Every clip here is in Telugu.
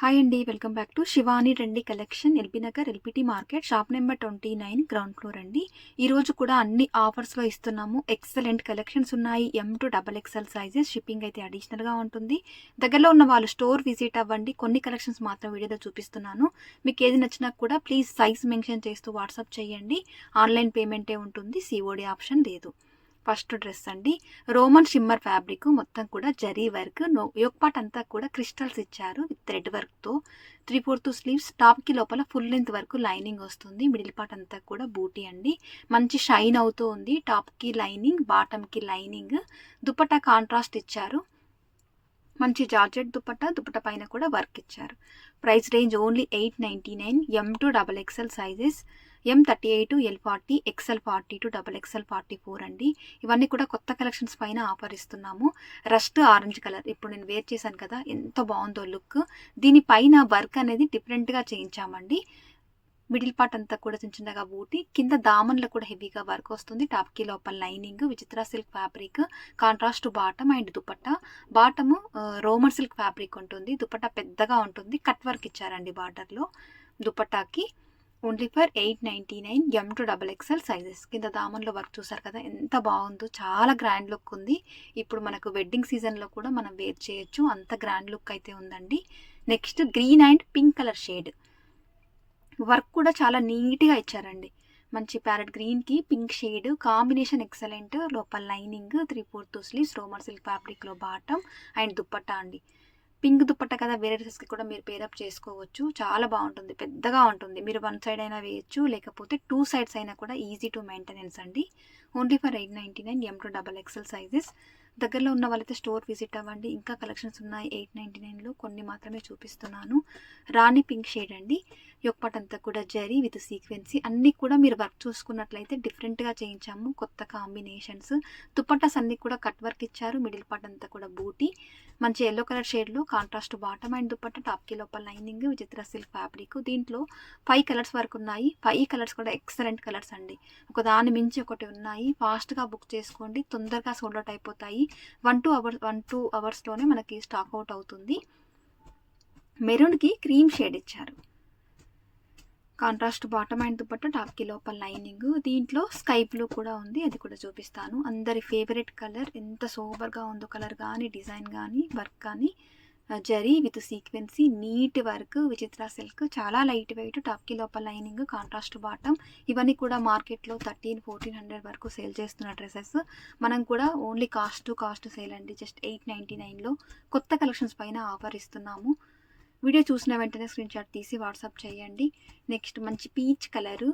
హాయ్ అండి welcome back to Shivani రెండి collection LB Nagar LPT market shop number twenty nine ground floor అండి. ఈరోజు కూడా అన్ని ఆఫర్స్లో ఇస్తున్నాము. ఎక్సలెంట్ కలెక్షన్స్ ఉన్నాయి. M to double XL sizes shipping అయితే అడిషనల్గా ఉంటుంది. దగ్గరలో ఉన్న వాళ్ళు స్టోర్ విజిట్ అవ్వండి. కొన్ని కలెక్షన్స్ మాత్రం వీడియోలో చూపిస్తున్నాను. మీకు ఏది నచ్చినా కూడా ప్లీజ్ సైజ్ మెన్షన్ చేస్తూ వాట్సాప్ చేయండి. ఆన్లైన్ పేమెంటే ఉంటుంది. సిఓడి ఆప్షన్ లేదు. ఫస్ట్ డ్రెస్ అండి. రోమన్ షిమ్మర్ ఫ్యాబ్రిక్ మొత్తం కూడా జరీ వర్క్. యోక్ పార్ట్ అంతా కూడా క్రిస్టల్స్ ఇచ్చారు విత్ థ్రెడ్ వర్క్తో త్రీ ఫోర్త్ స్లీవ్స్ టాప్కి లోపల ఫుల్ లెంత్ వరకు లైనింగ్ వస్తుంది. మిడిల్ పార్ట్ అంతా కూడా బూటీ అండి. మంచి షైన్ అవుతూ ఉంది. టాప్కి లైనింగ్ బాటమ్కి లైనింగ్. దుపట్టా కాంట్రాస్ట్ ఇచ్చారు. మంచి జార్జెట్ దుపట్టా దుపట్టా పైన కూడా వర్క్ ఇచ్చారు. Price range only eight ninety nine M to double XL sizes M thirty eight L forty XL forty two double XL forty four అండి. ఇవన్నీ కూడా కొత్త కలెక్షన్స్ పైన ఆఫర్ ఇస్తున్నాము. రస్ట్ ఆరెంజ్ కలర్ ఇప్పుడు నేను వేర్ చేశాను కదా ఎంత బాగుందో లుక్. దీనిపైన వర్క్ అనేది డిఫరెంట్గా చేయించామండి. మిడిల్ పార్ట్ అంతా కూడా చిన్న చిన్నగా బూటి కింద దామన్లో కూడా హెవీగా వర్క్ వస్తుంది. టాప్కి లోపల lining Vichitra silk fabric contrast bottom and dupatta. Bottom రోమర్ silk fabric ఉంటుంది. దుపట్టా పెద్దగా ఉంటుంది. కట్ వర్క్ ఇచ్చారండి బార్డర్లో. దుపట్టాకి only for eight ninety nine M to double XL sizes కింద దామన్లో వర్క్ చూసారు కదా ఎంత బాగుందో చాలా గ్రాండ్ లుక్ ఉంది. ఇప్పుడు మనకు వెడ్డింగ్ సీజన్లో కూడా మనం వేర్ చేయొచ్చు. అంత గ్రాండ్ లుక్ అయితే ఉందండి. Next green and pink colour shade work కూడా చాలా నీట్గా ఇచ్చారండి. మంచి ప్యారెట్ గ్రీన్కి పింక్ షేడ్ కాంబినేషన్ ఎక్సలెంట్ లోపల lining three fourth sleeves రోమర్ silk ఫ్యాబ్రిక్లో బాటమ్ అండ్ దుప్పట్టా అండి. పింక్ దుప్పట్ట కదా వేరే డ్రెస్కి కూడా మీరు పేరప్ చేసుకోవచ్చు. చాలా బాగుంటుంది. పెద్దగా ఉంటుంది. మీరు వన్ సైడ్ అయినా వేయచ్చు. లేకపోతే టూ సైడ్స్ అయినా కూడా ఈజీ టు మెయింటెనెన్స్ అండి. Only for eight ninety nine M to double XL sizes దగ్గరలో ఉన్న వాళ్ళైతే స్టోర్ విజిట్ అవ్వండి. ఇంకా కలెక్షన్స్ ఉన్నాయి ఎయిట్ నైంటీ నైన్లో కొన్ని మాత్రమే చూపిస్తున్నాను. రాణి పింక్ షేడ్ అండి. యొక్కపాట్ అంతా కూడా జరీ విత్ సీక్వెన్సీ అన్నీ కూడా మీరు వర్క్ చూసుకున్నట్లయితే డిఫరెంట్గా చేయించాము. కొత్త కాంబినేషన్స్ దుప్పట్టస్ అన్నీ కూడా కట్ వర్క్ ఇచ్చారు. మిడిల్ పార్ట్ అంతా కూడా బూటీ మంచి ఎల్లో కలర్ షేడ్లో కాంట్రాస్ట్ బాటమ్ అండ్ దుప్పట్ట టాప్కి లోపల లైనింగ్ విచిత్ర సిల్క్ ఫ్యాబ్రిక్ దీంట్లో ఫైవ్ కలర్స్ వరకు ఉన్నాయి. ఫైవ్ కలర్స్ కూడా ఎక్సలెంట్ కలర్స్ అండి. ఒక దాని మించి ఒకటి ఉన్నాయి. ఫాస్ట్గా బుక్ చేసుకోండి. తొందరగా సోల్డ్ అవుట్ అయిపోతాయి. One two hours one two అవర్స్లోనే మనకి స్టాక్ అవుట్ అవుతుంది. మెరూన్కి క్రీమ్ షేడ్ ఇచ్చారు. కాంట్రాస్ట్ బాటమ్ అండ్ దుపట్టా టాప్కి లోపల లైనింగ్. దీంట్లో స్కై బ్లూ కూడా ఉంది అది కూడా చూపిస్తాను. అందరి ఫేవరెట్ కలర్ ఎంత సూపర్గా ఉందో కలర్ కానీ డిజైన్ కానీ వర్క్ కానీ zari with sequence neat work Vichitra silk చాలా లైట్ వెయిట్ టాప్కి లోపల లైనింగ్ కాంట్రాస్ట్ బాటమ్. ఇవన్నీ కూడా మార్కెట్లో థర్టీన్ ఫోర్టీన్ హండ్రెడ్ వరకు సేల్ చేస్తున్న డ్రెస్సెస్. మనం కూడా only cost to cost sale అండి జస్ట్ ఎయిట్ నైంటీ నైన్లో కొత్త కలెక్షన్స్ పైన ఆఫర్ ఇస్తున్నాము. వీడియో చూసిన వెంటనే స్క్రీన్ షాట్ తీసి వాట్సాప్ చేయండి. నెక్స్ట్ మంచి పీచ్ కలరు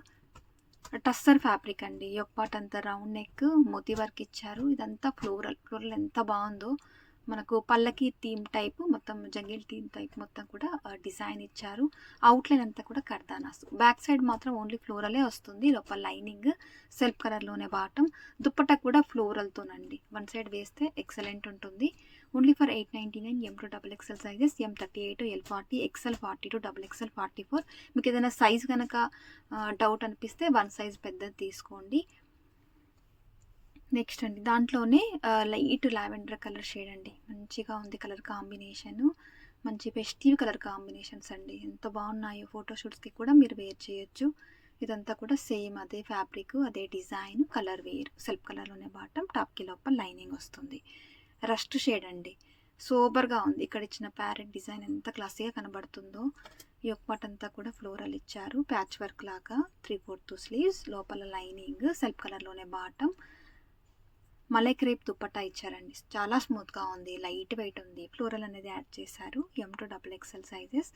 టస్సర్ ఫ్యాబ్రిక్ అండి. పార్ట్ అంతా రౌండ్ నెక్ మోతీ వర్క్ ఇచ్చారు. ఇదంతా ఫ్లోరల్ ఫ్లోరల్ ఎంత బాగుందో. మనకు పల్లకి థీమ్ టైప్ మొత్తం జంగిల్ థీమ్ టైప్ మొత్తం కూడా డిజైన్ ఇచ్చారు. అవుట్లైన్ అంతా కూడా కర్దానాస్. బ్యాక్ సైడ్ మాత్రం ఓన్లీ ఫ్లోరలే వస్తుంది. లోపల లైనింగ్ సెల్ఫ్ కలర్లోనే బాటం దుప్పట కూడా ఫ్లోరల్తోనండి వన్ సైడ్ వేస్తే ఎక్సలెంట్ ఉంటుంది. Only for eight ninety nine M to double XL sizes M thirty eight L forty XL forty two double XL forty four మీకు ఏదైనా సైజ్ కనుక డౌట్ అనిపిస్తే వన్ సైజ్ పెద్దది తీసుకోండి. నెక్స్ట్ అండి దాంట్లోనే లైట్ లావెండర్ కలర్ షేడ్ అండి. మంచిగా ఉంది కలర్ కాంబినేషన్ మంచి ఫెస్టివ్ కలర్ కాంబినేషన్స్ అండి. ఎంత బాగున్నాయో ఫోటోషూట్స్కి కూడా మీరు వేర్ చేయొచ్చు. ఇదంతా కూడా సేమ్ అదే ఫ్యాబ్రిక్ అదే డిజైన్ కలర్ వేర్. సెల్ఫ్ కలర్లోనే బాటమ్ టాప్కి లోపల లైనింగ్ వస్తుంది. రస్ట్ షేడ్ అండి. సూపర్గా ఉంది. ఇక్కడ ఇచ్చిన ప్యారెట్ డిజైన్ ఎంత క్లాసీగా కనబడుతుందో. ఈ ఒక్కపాట్ అంతా కూడా ఫ్లోరల్ ఇచ్చారు. ప్యాచ్ వర్క్ లాగా త్రీ ఫోర్త్ స్లీవ్స్ లోపల లైనింగ్ సెల్ఫ్ కలర్లోనే బాటం. మలై క్రేప్ దుప్పట్టా ఇచ్చారండి. చాలా స్మూత్గా ఉంది. లైట్ వెయిట్ ఉంది. ఫ్లోరల్ అనేది యాడ్ చేశారు. M to double XL sizes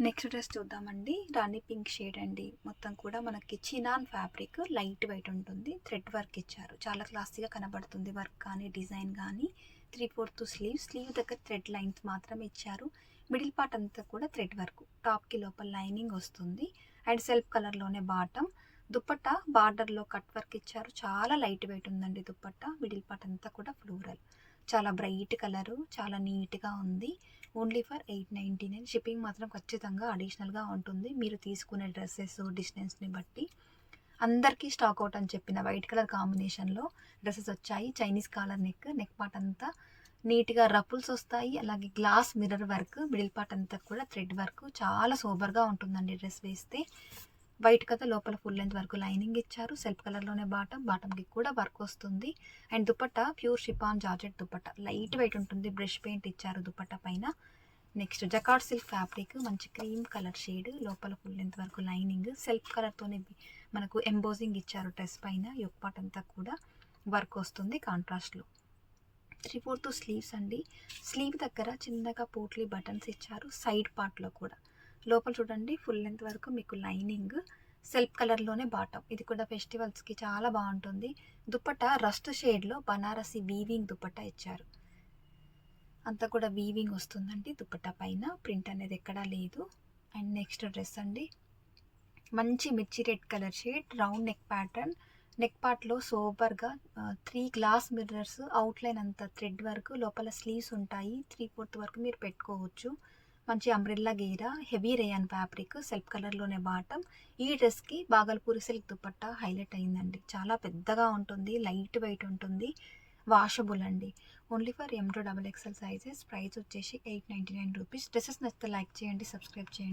next dress చూద్దామండి. రాణి పింక్ షేడ్ అండి. మొత్తం కూడా మనకి చినాన్ ఫ్యాబ్రిక్ లైట్ వెయిట్ ఉంటుంది. థ్రెడ్ వర్క్ ఇచ్చారు. చాలా క్లాసీగా కనబడుతుంది వర్క్ కానీ డిజైన్ కానీ. Three fourth sleeve. స్లీవ్ దగ్గర థ్రెడ్ లైన్స్ మాత్రమే ఇచ్చారు. మిడిల్ పార్ట్ అంతా కూడా థ్రెడ్ వర్క్. టాప్కి లోపల లైనింగ్ వస్తుంది. అండ్ సెల్ఫ్ కలర్లోనే బాటమ్. దుప్పట్టా బార్డర్లో కట్ వర్క్ ఇచ్చారు. చాలా లైట్ వెయిట్ ఉందండి దుప్పట్ట. మిడిల్ పార్ట్ అంతా కూడా ఫ్లోరల్. చాలా బ్రైట్ కలరు. చాలా నీట్గా ఉంది. Only for eight ninety nine. Shipping మాత్రం ఖచ్చితంగా అడిషనల్గా ఉంటుంది. మీరు తీసుకునే డ్రెస్సెస్ డిస్టెన్స్ని బట్టి అందరికీ స్టాక్ అవుట్ అని చెప్పిన వైట్ కలర్ కాంబినేషన్లో డ్రెస్సెస్ వచ్చాయి. Chinese collar neck neck part అంతా నీట్గా రపుల్స్ వస్తాయి. అలాగే glass mirror work middle part అంతా కూడా థ్రెడ్ వర్క్. చాలా సూపర్గా ఉంటుందండి డ్రెస్ వేస్తే. వైట్ కదా లోపల ఫుల్ లెంత్ వరకు లైనింగ్ ఇచ్చారు. సెల్ఫ్ కలర్లోనే బాటమ్ బాటమ్కి కూడా వర్క్ వస్తుంది. And dupatta pure chiffon georgette dupatta light weight ఉంటుంది బ్రష్ పెయింట్ ఇచ్చారు దుపట్టా పైన. నెక్స్ట్ జకార్డ్ సిల్క్ ఫ్యాబ్రిక్ మంచి క్రీమ్ కలర్ షేడ్ లోపల ఫుల్ లెంత్ వరకు లైనింగ్ సెల్ఫ్ కలర్తోనే మనకు ఎంబోజింగ్ ఇచ్చారు డ్రెస్ పైన యొక్క పార్ట్ అంతా కూడా వర్క్ వస్తుంది కాంట్రాస్ట్లో త్రీ ఫోర్త్ స్లీవ్స్ అండి. స్లీవ్ దగ్గర చిన్నగా పోట్లీ బటన్స్ ఇచ్చారు సైడ్ పార్ట్లో కూడా. లోపల చూడండి ఫుల్ లెంత్ వరకు మీకు లైనింగ్ సెల్ఫ్ కలర్లోనే బాటమ్ ఇది కూడా ఫెస్టివల్స్కి చాలా బాగుంటుంది. దుప్పట రస్ట్ షేడ్లో బనారసి వీవింగ్ దుప్పట ఇచ్చారు. అంతా కూడా వీవింగ్ వస్తుందండి దుప్పట పైన. ప్రింట్ అనేది ఎక్కడా లేదు. అండ్ నెక్స్ట్ డ్రెస్ అండి. మంచి mirchi red colour shade round neck pattern neck పార్ట్లో సోబర్గా త్రీ గ్లాస్ మిర్రర్స్ అవుట్లైన్ అంత థ్రెడ్ వరకు లోపల స్లీవ్స్ ఉంటాయి. త్రీ ఫోర్త్ వరకు మీరు పెట్టుకోవచ్చు. మంచి umbrella ghera heavy rayon fabric self కలర్లోనే బాటమ్ ఈ డ్రెస్కి బాగల్పూరి సిల్క్ దుపట్టా హైలైట్ అయిందండి. చాలా పెద్దగా ఉంటుంది లైట్ వెయిట్ ఉంటుంది వాషబుల్ అండి. Only for M to double XL sizes price వచ్చేసి eight ninety nine rupees. Dresses నచ్చితే లైక్ చేయండి సబ్స్క్రైబ్ చేయండి.